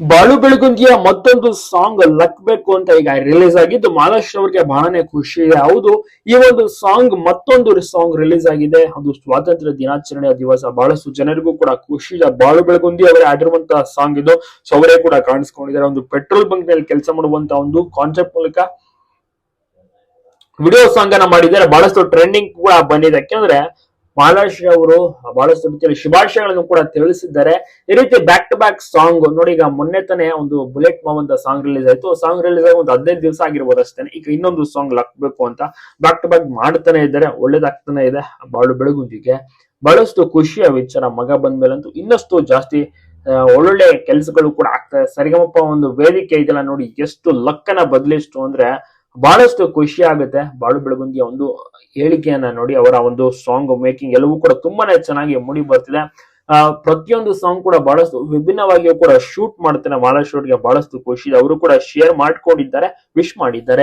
ಬಾಳು ಬೆಳಗುಂದಿಯ ಮತ್ತೊಂದು ಸಾಂಗ್ ಲಕ್ಬೇಕು ಅಂತ ಈಗ ರಿಲೀಸ್ ಆಗಿದ್ದು ಮಹಾರಾಷ್ಟ್ರ ಅವರಿಗೆ ಬಹಳನೇ ಖುಷಿ. ಇದೆ ಹೌದು, ಈ ಒಂದು ಸಾಂಗ್ ಮತ್ತೊಂದು ಸಾಂಗ್ ರಿಲೀಸ್ ಆಗಿದೆ. ಅದು ಸ್ವಾತಂತ್ರ್ಯ ದಿನಾಚರಣೆಯ ದಿವಸ. ಬಹಳಷ್ಟು ಜನರಿಗೂ ಕೂಡ ಖುಷಿ. ಇದೆ ಬಾಳು ಬೆಳಗುಂದಿ ಅವರೇ ಆಡಿರುವಂತಹ ಸಾಂಗ್ ಇದು. ಸೊ ಅವರೇ ಕೂಡ ಕಾಣಿಸ್ಕೊಂಡಿದ್ದಾರೆ. ಒಂದು ಪೆಟ್ರೋಲ್ ಬಂಕ್ನಲ್ಲಿ ಕೆಲಸ ಮಾಡುವಂತ ಒಂದು ಕಾನ್ಸೆಪ್ಟ್ ಮೂಲಕ ವಿಡಿಯೋ ಸಾಂಗ್ ಅನ್ನ ಮಾಡಿದ್ದಾರೆ. ಬಹಳಷ್ಟು ಟ್ರೆಂಡಿಂಗ್ ಕೂಡ ಬಂದಿದೆ. ಯಾಕೆಂದ್ರೆ ಮಹಾರಾಷ್ಟ್ರ ಅವರು ಬಹಳಷ್ಟು ರೀತಿಯಲ್ಲಿ ಶುಭಾಶಯಗಳನ್ನು ಕೂಡ ತಿಳಿಸಿದ್ದಾರೆ. ಈ ರೀತಿ ಬ್ಯಾಕ್ ಟು ಬ್ಯಾಕ್ ಸಾಂಗ್ ನೋಡಿ, ಈಗ ಮೊನ್ನೆ ತಾನೇ ಒಂದು ಬುಲೆಟ್ ಮಾವ್ ಅಂತ ಸಾಂಗ್ ರಿಲೀಸ್ ಆಯ್ತು ಸಾಂಗ್ ರಿಲೀಸ್ ಆಗಿ ಒಂದು ಹದಿನೈದು ದಿವಸ ಆಗಿರ್ಬೋದು ಅಷ್ಟೇ ಈಗ ಇನ್ನೊಂದು ಸಾಂಗ್ ಲಕ್ಬೇಕು ಅಂತ ಬ್ಯಾಕ್ ಟು ಬ್ಯಾಕ್ ಮಾಡ್ತಾನೆ ಇದ್ದಾರೆ. ಒಳ್ಳೇದಾಗ್ತಾನೆ ಇದೆ. ಬಾಳು ಬೆಳಗುಂದಿಗೆ. ಬಹಳಷ್ಟು ಖುಷಿಯ ವಿಚಾರ. ಮಗ ಬಂದ್ಮೇಲಂತೂ ಇನ್ನಷ್ಟು ಜಾಸ್ತಿ ಒಳ್ಳೊಳ್ಳೆ ಕೆಲಸಗಳು ಕೂಡ ಆಗ್ತದೆ ಸರಿಗಮಪ್ಪ ಒಂದು ವೇದಿಕೆ ಇದೆಲ್ಲ ನೋಡಿ, ಎಷ್ಟು ಲಕ್ಕನ ಬದಲಿಸ್ತು ಅಂದ್ರೆ ಬಹಳಷ್ಟು ಖುಷಿ ಆಗುತ್ತೆ ಬಾಳು ಬೆಳಗುಂದಿಯ ಒಂದು ಹೇಳಿಕೆಯನ್ನ ನೋಡಿ ಅವರ ಒಂದು ಸಾಂಗ್ ಮೇಕಿಂಗ್ ಎಲ್ಲವೂ ಕೂಡ ತುಂಬಾನೇ ಚೆನ್ನಾಗಿ ಮೂಡಿ ಬರ್ತಿದೆ. ಆ, ಪ್ರತಿಯೊಂದು ಸಾಂಗ್ ಕೂಡ ಬಹಳಷ್ಟು ವಿಭಿನ್ನವಾಗಿಯೂ ಕೂಡ ಶೂಟ್ ಮಾಡ್ತೇನೆ ಬಹಳಷ್ಟು ಅವ್ರಿಗೆ ಬಹಳಷ್ಟು ಖುಷಿ ಅವರು ಕೂಡ ಶೇರ್ ಮಾಡ್ಕೊಂಡಿದ್ದಾರೆ ವಿಶ್ ಮಾಡಿದ್ದಾರೆ.